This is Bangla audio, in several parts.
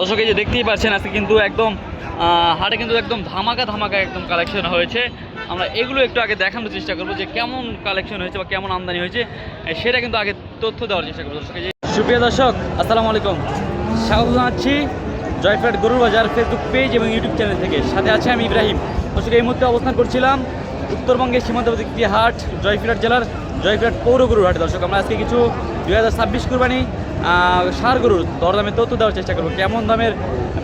দর্শক, এই যে দেখতেই পাচ্ছেন, আজকে কিন্তু একদম হাটে কিন্তু একদম ধামাকা ধামাকা একদম কালেকশন হয়েছে। আমরা এগুলো একটু আগে দেখানোর চেষ্টা করব যে কেমন কালেকশন হয়েছে বা কেমন আমদানি হয়েছে সেটা কিন্তু আগে তথ্য দেওয়ার চেষ্টা করব দর্শক সুপ্রিয় দর্শক, আসসালামু আলাইকুম। স্বাগত জানাচ্ছি জয়ফ্রাট গরুর বাজার ফেসবুক পেজ এবং ইউটিউব চ্যানেল থেকে। সাথে আছে আমি ইব্রাহিম। দর্শক, এই মুহূর্তে অবস্থান করছিলাম উত্তরবঙ্গের সীমান্তবর্তী একটি হাট জয়ফিরাট জেলার জয়ফিরাট পৌর গরুর হাটে। দর্শক, আমরা আজকে কিছু দুই হাজার ছাব্বিশ কুরবানি সার গরুর দরদামের তথ্য দেওয়ার চেষ্টা করব। কেমন দামের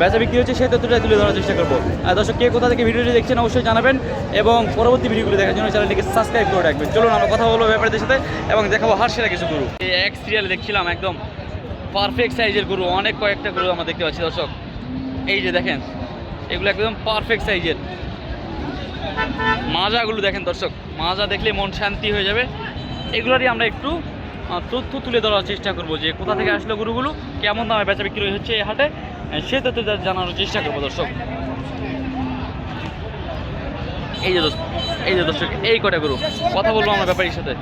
বেচা বিক্রি হচ্ছে সেই তথ্যটা তুলে ধরার চেষ্টা করব। দর্শক, কে কোথা থেকে ভিডিওটি দেখছেন অবশ্যই জানাবেন এবং পরবর্তী ভিডিওগুলো দেখার জন্য চ্যানেলটিকে সাবস্ক্রাইব করে রাখবেন। চলুন, আমরা কথা বলব ব্যাপারীদের সাথে এবং দেখাবো হাট সেরা কিছু গরু। এক সিরিয়াল দেখছিলাম একদম পারফেক্ট সাইজের গরু, অনেক কয়েকটা গরু আমরা দেখতে পাচ্ছি দর্শক। এই যে দেখেন, এগুলো একদম পারফেক্ট সাইজের মাজাগুলো দেখেন দর্শক, মাজা দেখলে মন শান্তি হয়ে যাবে। এগুলোরই আমরা একটু তথ্য তুলে ধরার চেষ্টা করব যে কোথা থেকে আসলো গরুগুলো কেমন দামে বেচা বিক্রি হচ্ছে এই হাটে সে তথ্য জানানোর চেষ্টা করব দর্শক। এই যে দর্শক এই যে দর্শক এই কটা গরু কথা বলব আমার ব্যাপারীর সাথে।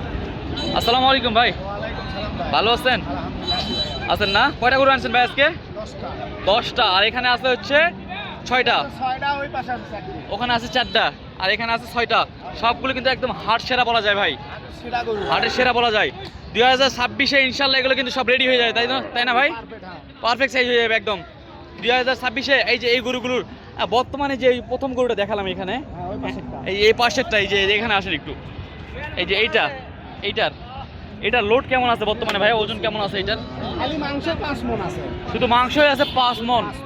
আসসালামু আলাইকুম ভাই। ভালো আছেন? আছেন না? কয়টা গরু আনছেন ভাই আজকে? দশটা। আর এখানে আছে হচ্ছে ছয়টা। ওখানে আছে চারটা। আর এখানে আছে ছয়টা। সবগুলো কিন্তু একদম হাট সেরা বলা যায় ভাই। হাটের সেরা বলা যায়। দুই হাজার ছাব্বিশে ইনশাল্লাহ এগুলো কিন্তু সব রেডি হয়ে যায় তাই না? তাই না ভাই? পারফেক্ট সাইজ হয়ে যাবে একদম। দুই হাজার ছাব্বিশে এই যে এই গরুগুলোর বর্তমানে যে প্রথম গরুটা দেখালাম এখানে এই এই পাশেরটা এই যে এখানে আসেন একটু। এই যে এইটা এইটার। এটার লোড কেমন আছে বর্তমানে ভাই? ওজন কেমন আছে এটার? খালি মাংস পাঁচ মন আছে। শুধু মাংসই আছে পাঁচ মন। পাঁচ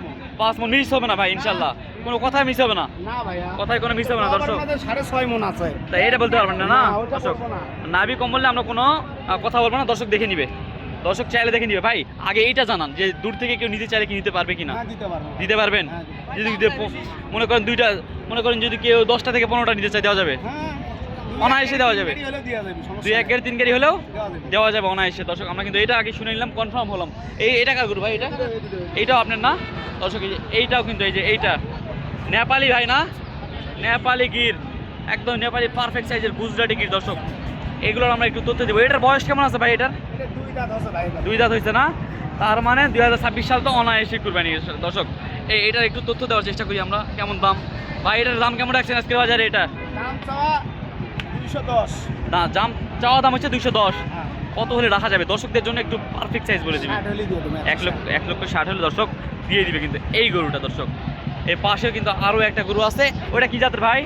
পাঁচ মন মিস হবে না ভাই ইনশাল্লাহ। কোনো কথাই মিস হবে না। না ভাইয়া। কথায় কোনো মিস হবে না দর্শক। সাড়ে ছয় মন আছে। তাই এটা বলতে পারবেন না না? দর্শক নাভি কম বললে আমরা কোনো কথা বলব না দর্শক দেখে নিবে। দর্শক চাইলে দেখে নিবে। ভাই আগে এইটা জানান যে দূর থেকে কেউ নিতে চাইলে কি নিতে পারবে কি না হ্যাঁ দিতে পারবেন? হ্যাঁ, যদি যদি মনে করেন দুইটা মনে করেন যদি কেউ দশটা থেকে পনেরোটা নিতে চাই দেওয়া যাবে। হ্যাঁ অনায়াসে দেওয়া যাবে। দুই এক। গাড়ি তিন গাড়ি হলেও দেওয়া যাবে। অনায়াসে। দর্শক আমরা কিন্তু এটা আগে শুনে নিলাম কনফার্ম হলাম। এই এটা কার গরু ভাই এটা। এইটাও আপনার না? দর্শক এইটাও কিন্তু এই যে এইটা। নেপালি ভাই না? নেপালি গির। একদম নেপালি পারফেক্ট সাইজের গুজরাটি গির দর্শক। এগুলোর আমরা একটু তথ্য দেবো। এটার বয়স কেমন আছে ভাই এটার? এটা দুই দাঁত হয়েছে না? তার মানে দুই হাজার ছাব্বিশ সাল তো অনায়াসে কুরবানি দর্শক এই এটার একটু তথ্য দেওয়ার চেষ্টা করি আমরা। কেমন দাম? ভাই এটার দাম কেমন রাখছেন আজকের বাজারে এটা? না দাম চাওয়া দাম হচ্ছে দুইশো দশ। হ্যাঁ। কত হলে রাখা যাবে? দর্শকদের জন্য একটু পারফেক্ট সাইজ বলে দিবেন দেবো, এক লক্ষ এক লক্ষ ষাট হলে দর্শক দিয়ে দিবে কিন্তু এই গরুটা দর্শক। এর পাশেও কিন্তু আরও একটা গরু আছে। ওটা কি জাতের ভাই।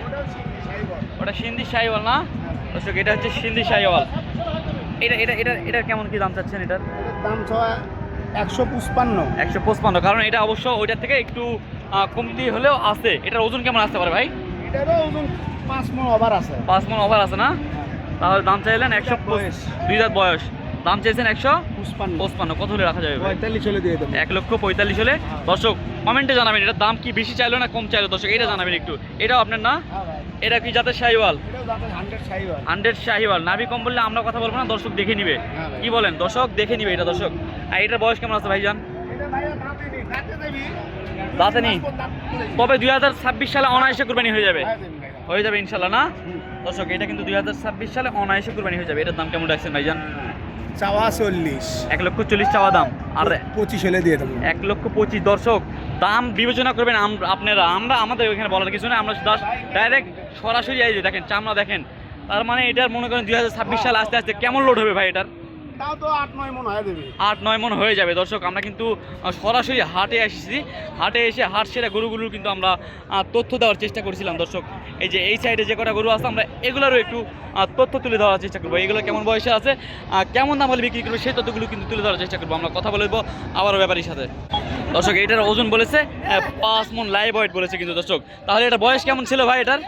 ওটা সিন্ধি শাহিওয়াল না? দর্শক এটা হচ্ছে সিন্ধি শাহিওয়াল এটা এটা এটা এটার কেমন কি দাম চাচ্ছেন এটার? দাম চাওয়া একশো পঁচপান্ন। একশো পঁচপান্ন। কারণ এটা অবশ্য ওইটার থেকে একটু কমতি হলেও আছে। এটার ওজন কেমন আসতে পারে ভাই? এটারও ওজন পাঁচ মন ওভার আছে। পাঁচ মন ওভার আছে না? তাহলে দাম চাইলেন একশো দুই দাঁত বয়স। দাম চাইছেন একশো পঁচপান্ন। কত হলে রাখা যাবে পঁয়তাল্লিশ হলে দিয়ে দেবো। এক লক্ষ পঁয়তাল্লিশ হলে। দর্শক কমেন্টে জানাবেন এটার দাম কি বেশি চাইলো না কম চাইলো? দর্শক এটা জানাবেন একটু। এটাও আপনার না? হ্যাঁ এটা কি জাতের শাহিওয়াল? হান্ড্রেড শাহিওয়াল। নাভি কম বললে আমরা কথা বলব না দর্শক দেখে নিবে। হ্যাঁ কি বলেন? দর্শক দেখে নিবে এটা দর্শক। আর এটার বয়স কেমন আছে ভাইজান? এটা দাঁতে নেই। তবে দুই হাজার ছাব্বিশ সালে অনায়াসে কুরবানি হয়ে যাবে। হ্যাঁ। হয়ে যাবে ইনশাল্লাহ না। দর্শক এটা কিন্তু দুই হাজার ছাব্বিশ সালে অনায়াসে কুরবানি হয়ে যাবে। এটার দাম কেমন রাখছেন ভাইজান? চাওয়া চল্লিশ। এক লক্ষ চল্লিশ চাওয়া দাম। আর পঁচিশ হলে দিয়ে দেবো। এক লক্ষ পঁচিশ দর্শক দাম বিবেচনা করবেন আম- আপনারা। আমরা আমাদের ওইখানে বলার কিছু না আমরা ডাইরেক্ট সরাসরি এই যে দেখেন চামড়া দেখেন। তার মানে এটার মনে করেন দুই হাজার ছাব্বিশ সাল আস্তে আস্তে কেমন লোড হবে ভাই এটার? তাও তো আট নয় মন হয়ে আট নয় মন হয়ে যাবে। দর্শক আমরা কিন্তু সরাসরি হাটে এসেছি। হাটে এসে হাট সেরা গরুগুলোর কিন্তু আমরা তথ্য দেওয়ার চেষ্টা করছিলাম দর্শক। এই যে এই সাইডে যে কটা গরু আছে আমরা এগুলোরও একটু তথ্য তুলে ধরার চেষ্টা করব। এগুলো কেমন বয়সে আছে কেমন দাম হলে বিক্রি করবে সেই তথ্যগুলো কিন্তু তুলে ধরার চেষ্টা করব। আমরা কথা বলব আবারও ব্যাপারীর সাথে। দর্শক এটার ওজন বলেছে পাঁচ মন লাইভ ওয়েট বলেছে কিন্তু দর্শক। তাহলে এটা বয়স কেমন ছিল ভাই এটার?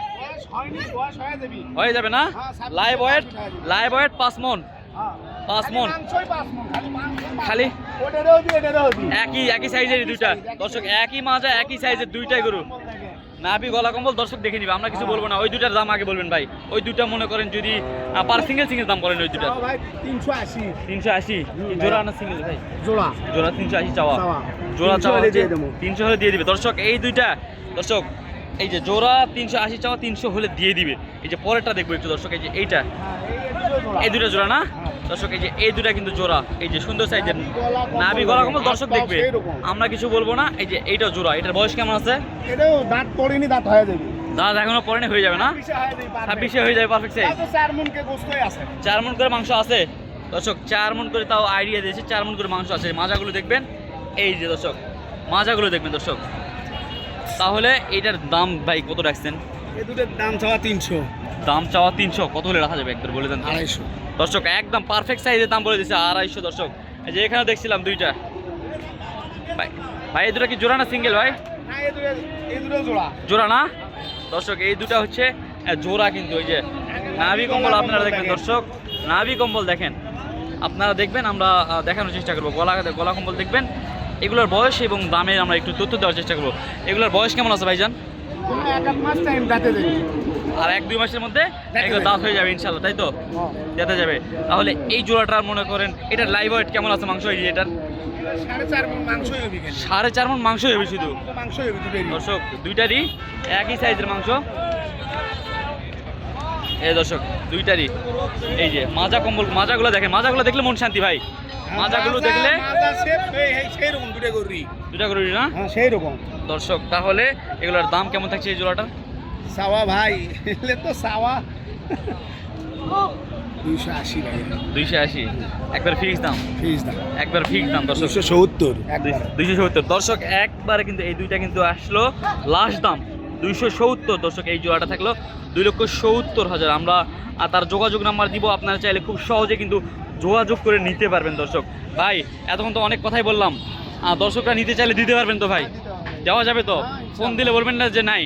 বয়স হয়ে যাবে। না? লাইভ ওয়েট লাইভ ওয়েট পাঁচ মন। হ্যাঁ। পাঁচ মণ, খালি। একই একই সাইজের দুইটা। দর্শক একই মাজা একই সাইজের দুইটাই গরু। নাভি গলা কম্বল দর্শক দেখে নিবে আমরা কিছু বলব না। ওই দুটার দাম আগে বলবেন ভাই। ওই দুটা মনে করেন যদি পার সিঙ্গেল সিঙ্গেল দাম বলেন ওই দুটা ভাই তিনশো আশি। তিনশো আশি? জোড়া না সিঙ্গেল ভাই? জোড়া। জোড়া তিনশো আশি চাওয়া। জোড়া চাওয়া দিয়ে দেবো। তিনশো হলে দিয়ে দিবে। দর্শক এই দুইটা দর্শক এই যে জোড়া তিনশো আশি চাওয়া তিনশো হলে দিয়ে দিবে। এই যে পরেরটা দেখব একটু দর্শক এই যে এইটা। এই দুটা জোড়া। না? দর্শক এই যে এই দুটা কিন্তু জোড়া এই যে সুন্দর সাইজের নাভি গলা কম্বল দর্শক দেখবে। আমরা কিছু বলব না এই যে এইটা জোড়া এটার বয়স কেমন আছে? এটাও দাঁত পড়েনি দাঁত হয়ে যাবে। দাদা এখনও পরে হয়ে যাবে না? ছাব্বিশে হয়ে যাবে পারফেক্ট সাইজ চার মন করে মাংস আছে। দর্শক চার মন করে তাও আইডিয়া দিয়েছে চার মন করে মাংস আছে। মাজাগুলো দেখবেন এই যে দর্শক মাজাগুলো দেখবেন দর্শক। তাহলে এটার দাম ভাই কত রাখছেন? এই দুটোর দাম চাওয়া তিনশো। দাম চাওয়া তিনশো। কত হলে রাখা যাবে? একবার বলে দেন আড়াইশো। দর্শক একদম পারফেক্ট সাইজের দাম বলে দিচ্ছে আড়াইশো দর্শক। এই যে এখানে দেখছিলাম দুইটা। ভাই ভাই এই দুটো কি জোড়া না সিঙ্গেল ভাই? দুটো জোড়া। না? দর্শক এই দুটো হচ্ছে জোড়া কিন্তু ওই যে নাভি কম্বল আপনারা দেখবেন দর্শক। নাভি কম্বল দেখেন। আপনারা দেখবেন আমরা দেখানোর চেষ্টা করব। গলা গলা কম্বল দেখবেন। এগুলোর বয়স এবং দামের আমরা একটু তথ্য দেওয়ার চেষ্টা করব। এগুলোর বয়স কেমন আছে ভাইজান? কোনো এক মাস টাইম দাঁতে দেবে আর এক দুই মাসের মধ্যে দাঁত হয়ে যাবে ইনশাল্লাহ তাই তো? যেতে যাবে। তাহলে এই জোড়াটার মনে করেন এটার লাইভ ওয়েট কেমন আছে মাংস এই এটার? সাড়ে চার মন মাংস হবে শুধু? দর্শক দুইটারই একই সাইজের মাংস। এই দর্শক দুইটারই। এই যে মাজা কম্বল মাজাগুলো দেখেন মাজাগুলো দেখলে মন শান্তি ভাই। মাজাগুলো দেখলে দুটো করে না? হ্যাঁ সেই রকম। দর্শক তাহলে এগুলোর দাম কেমন থাকছে এই জোড়াটার সাওয়া ভাই এলে তো সাওয়া। দুইশো আশি দুইশো আশি। একবার ফিক্স দাম। ফিস দাম। একবার ফিক্স দাম দর্শক। দুশো সত্তর দুইশো সত্তর। দর্শক একবারে কিন্তু এই দুইটা কিন্তু আসলো। লাস্ট দাম। দুইশো সত্তর দর্শক এই জোড়াটা থাকল দুই লক্ষ সত্তর হাজার। আমরা আর তার যোগাযোগ নাম্বার দিব আপনারা চাইলে খুব সহজে কিন্তু যোগাযোগ করে নিতে পারবেন দর্শক। ভাই এতক্ষণ তো অনেক কথাই বললাম। দর্শকরা নিতে চাইলে দিতে পারবেন তো ভাই? দেওয়া যাবে তো? ফোন দিলে বলবেন না যে নাই।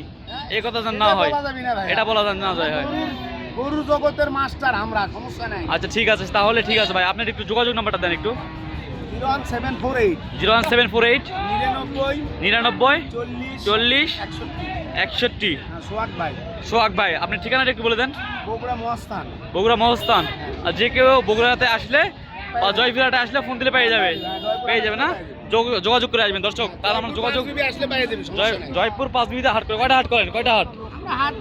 এই কথা যেন না হয়। এটা বলা যেন না যায় হয়। গরু জগতের মাস্টার আমরা সমস্যা নাই। আচ্ছা ঠিক আছে তাহলে ঠিক আছে ভাই। আপনার একটু যোগাযোগ নাম্বারটা দেন একটু। Zero one seven four eight. Zero one seven four eight. নিরানব্বই চল্লিশ একষট্টি। হ্যাঁ, সোহাগ ভাই। সোহাগ ভাই আপনার ঠিকানাটা একটু বলে দেন। বগুড়া মহাস্থান। বগুড়া মহস্থান। আর যে কেউ বগুড়াতে আসলে জয়ফিরাটে আসলে ফোন দিলে পেয়ে যাবে। পেয়ে যাবে না? যোগ- যোগাযোগ করে আসবেন দর্শক। তার আমার যোগাযোগ সমস্যা নাই। জয়পুর পাঁচ বিবিতে হাট করে কয়টা হাট করেন? কয়টা হাট? হাট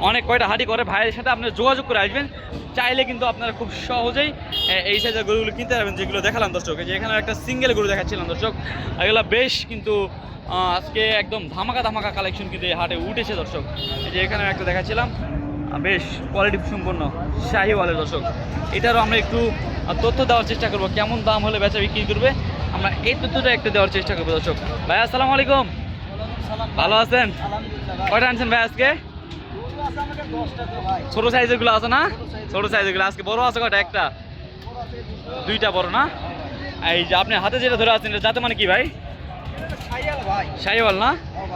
অনেক কয়টা হাটই করে। ভাইয়ের সাথে আপনি যোগাযোগ করে আসবেন। চাইলে কিন্তু আপনারা খুব সহজেই এই সাইজের গরুগুলো কিনতে পারবেন যেগুলো দেখালাম দর্শক। যে এখানে একটা সিঙ্গেল গরু দেখাচ্ছিলাম দর্শক। এগুলো বেশ কিন্তু আজকে একদম ধামাকা ধামাকা কালেকশন কিন্তু এই হাটে উঠেছে দর্শক। এই যে এখানে একটা দেখাচ্ছিলাম। বেশ কোয়ালিটি সম্পন্ন শাহিওয়ালের দর্শক। এটারও আমরা একটু তথ্য দেওয়ার চেষ্টা করব কেমন দাম হলে বেচা বিক্রি করবে। আমরা এই তথ্যটা একটু দেওয়ার চেষ্টা করব দর্শক। ভাই আসসালামু আলাইকুম। ভালো আছেন? কয়টা আনছেন ভাই আজকে? ছোট সাইজেরগুলো আছে না? ছোট সাইজেরগুলো আজকে বড় আছে কয়টা? একটা। দুইটা বড় না? এই যে আপনি হাতে যেটা ধরে আছেন যাতে মানে কি ভাই? শাহিওয়াল না?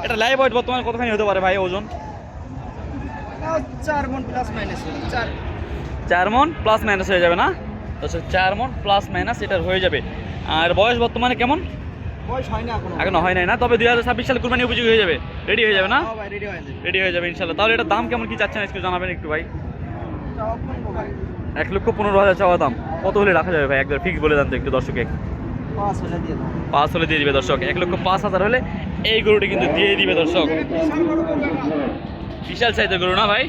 এটা লাইভ ওয়েট বর্তমানে কতখানি হতে পারে ভাই ওজন? চার মন প্লাস মাইনাস চার। মন প্লাস মাইনাস হয়ে যাবে না? আচ্ছা চার মন প্লাস মাইনাস এটার হয়ে যাবে। আর বয়স বর্তমানে কেমন? এখনও। হয় নাই না? তবে দুই হাজার ছাব্বিশ সালে কুরবানি উপযোগী হয়ে যাবে। রেডি হয়ে যাবে না? রেডি হয়ে যাবে। হয়ে যাবে ইনশাল্লাহ তাহলে এটার দাম কেমন কি চাচ্ছেন একটু জানাবেন একটু ভাই? এক লক্ষ পনেরো হাজার চাওয়া দাম। কত হলে রাখা যাবে ভাই? একবার ফিক্স বলে দেন তো একটু দর্শকে পাঁচ হলে দিয়ে দিবে দর্শক। এক লক্ষ পাঁচ হাজার হলে এই গরুটি কিন্তু দিয়ে দিবে দর্শক। বিশাল সাইজের গরু না ভাই?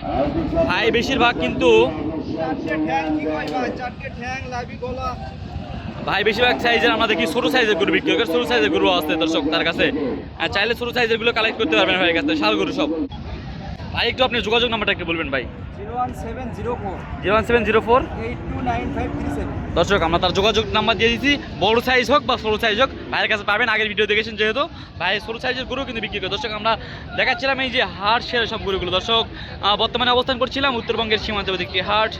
ভাই বেশিরভাগ কিন্তু ভাই বেশিরভাগ সাইজের আমরা দেখি ছোট সাইজের গরু বিক্রি করে ছোট সাইজের গরু আছে দর্শক তার কাছে। আর চাইলে ছোট সাইজেরগুলো কালেক্ট করতে পারবেন ভাইয়ের কাছে শাল গরু সব। ভাই একটু আপনি যোগাযোগ নাম্বারটা একটু বলবেন ভাই। Zero one seven zero four. দর্শক আমরা তার যোগাযোগ নাম্বার দিয়ে দিচ্ছি বড় সাইজ হোক বা ছোটো সাইজ হোক ভাইয়ের কাছে পাবেন। আগের ভিডিও দেখেছেন যেহেতু। ভাই ছোটো সাইজের গরু কিন্তু বিক্রি করে। দর্শক আমরা দেখাচ্ছিলাম এই যে হাট সেরা সব গরুগুলো। দর্শক বর্তমানে অবস্থান করছিলাম উত্তরবঙ্গের সীমান্তবর্তী হাট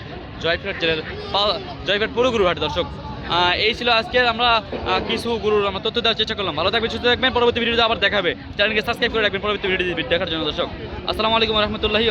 জয়ফ্রাট জেলার জয়ফ্রাট পুরো গরু হাট। দর্শক এই ছিল আজকে আমরা কিছু গুরুর আমরা তথ্য দেওয়ার চেষ্টা করলাম। ভালো থাকবে সুস্থ থাকবেন। পরবর্তী ভিডিওতে আবার দেখাবে চ্যানেলকে সাবস্ক্রাইব করে রাখবেন। পরবর্তী ভিডিও দেখার জন্য দর্শক, আসসালামু আলাইকুম রহমতুল্লাহি